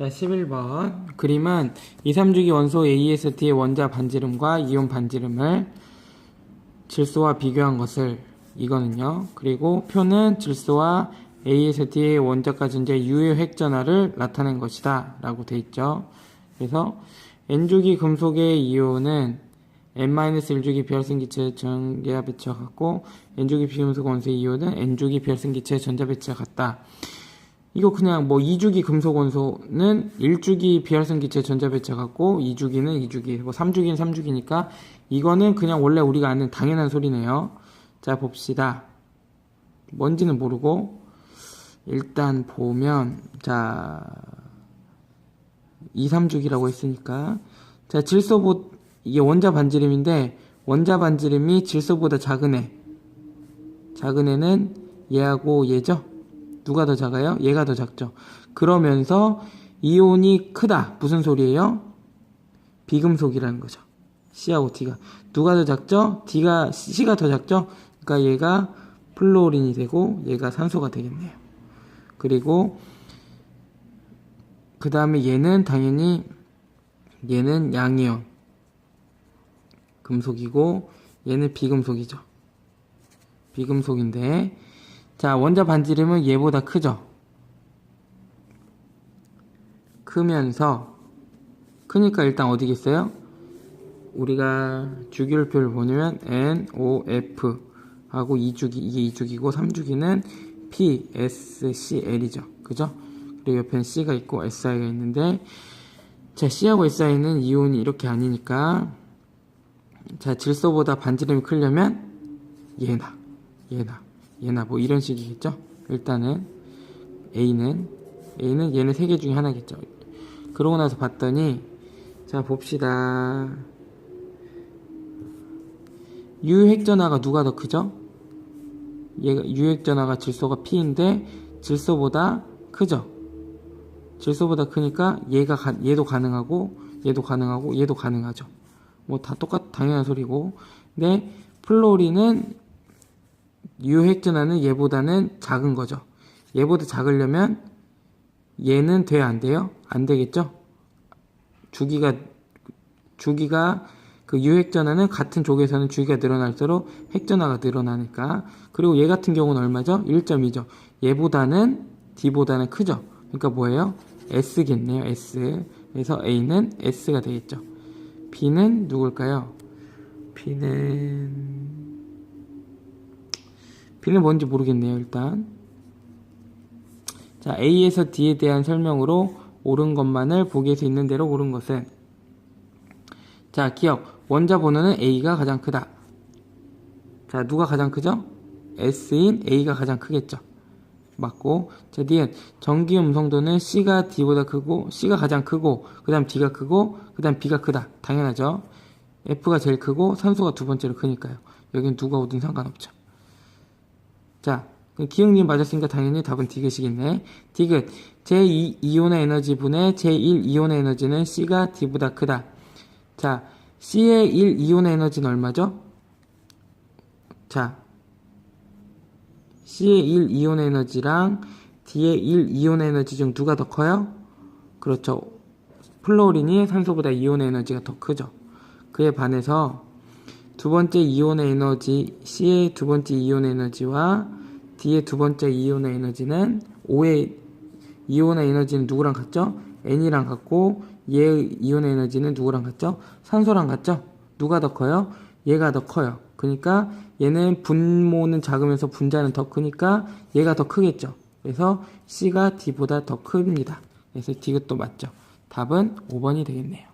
자, 11번. 그림은 2, 3주기 원소 AST의 원자 반지름과 이온 반지름을 질소와 비교한 것을 이거는요. 그리고 표는 질소와 AST의 원자가 존재 유효 핵전화를 나타낸 것이다. 라고 돼 있죠. 그래서 N주기 금속의 이온은 N-1주기 비활성 기체 전기화 배치와 같고 N주기 비금속 원소의 이온은 N주기 비활성 기체 전자 배치와 같다. 이거 그냥 뭐 2주기 금속 원소는 1주기 비활성 기체 전자 배치 같고 2주기는 2주기, 뭐 3주기는 3주기니까 이거는 그냥 원래 우리가 아는 당연한 소리네요. 자, 봅시다. 뭔지는 모르고 일단 보면 자 2, 3주기라고 했으니까 자, 질소보 이게 원자 반지름인데 원자 반지름이 질소보다 작은 애. 작은 애는 얘하고 얘죠? 누가 더 작아요? 얘가 더 작죠. 그러면서 이온이 크다. 무슨 소리예요? 비금속이라는 거죠. C하고 D가. 누가 더 작죠? D가, C가 더 작죠? 그러니까 얘가 플로린이 되고 얘가 산소가 되겠네요. 그리고 그 다음에 얘는 당연히 얘는 양이온. 금속이고 얘는 비금속이죠. 비금속인데 자, 원자 반지름은 얘보다 크죠? 크면서, 크니까 일단 어디겠어요? 우리가 주기율표를 보면 N, O, F 하고 2주기, 이게 2주기고 3주기는 P, S, C, L이죠. 그죠? 그리고 옆에는 C가 있고 SI가 있는데, 자, C하고 SI는 이온이 이렇게 아니니까, 자, 질소보다 반지름이 크려면 얘나, 얘나. 얘나 뭐 이런 식이겠죠? 일단은 A는 A는 얘는 세개 중에 하나겠죠. 그러고 나서 봤더니 자 봅시다. 유핵전화가 누가 더 크죠? 얘가 유핵전화가 질소가 P인데 질소보다 크죠. 질소보다 크니까 얘가 가, 얘도 가능하고 얘도 가능하고 얘도 가능하죠. 뭐 다 똑같 당연한 소리고. 근데 플로리는 유핵전화는 얘보다는 작은 거죠. 얘보다 작으려면 얘는 돼야 안 돼요? 안 되겠죠? 주기가 주기가 그 유핵전화는 같은 족에서는 주기가 늘어날수록 핵전화가 늘어나니까 그리고 얘 같은 경우는 얼마죠? 1점이죠. 얘보다는 D보다는 크죠. 그러니까 뭐예요? S겠네요. S. 그래서 A는 S가 되겠죠. B는 누굴까요? B는 B는 뭔지 모르겠네요, 일단. 자, A에서 D에 대한 설명으로 옳은 것만을 보기에서 있는 대로 옳은 것은 자, 기억. 원자 번호는 A가 가장 크다. 자, 누가 가장 크죠? S인 A가 가장 크겠죠. 맞고. 자, D는 전기 음성도는 C가 D보다 크고, C가 가장 크고, 그 다음 D가 크고, 그 다음 B가 크다. 당연하죠. F가 제일 크고, 산소가 두 번째로 크니까요. 여긴 누가 오든 상관없죠. 자, 기억님 맞았으니까 당연히 답은 디귿이겠네. 디귿. 제2이온의 에너지 분의 제1이온의 에너지는 C가 D보다 크다. 자, C의 1이온의 에너지는 얼마죠? 자, C의 1이온의 에너지랑 D의 1이온의 에너지 중 누가 더 커요? 그렇죠. 플로린이 산소보다 이온의 에너지가 더 크죠. 그에 반해서 두 번째 이온의 에너지, C의 두 번째 이온의 에너지와 D의 두 번째 이온의 에너지는 O의 이온의 에너지는 누구랑 같죠? N이랑 같고 얘의 이온의 에너지는 누구랑 같죠? 산소랑 같죠? 누가 더 커요? 얘가 더 커요. 그러니까 얘는 분모는 작으면서 분자는 더 크니까 얘가 더 크겠죠. 그래서 C가 D보다 더 큽니다. 그래서 D가 또 맞죠. 답은 5번이 되겠네요.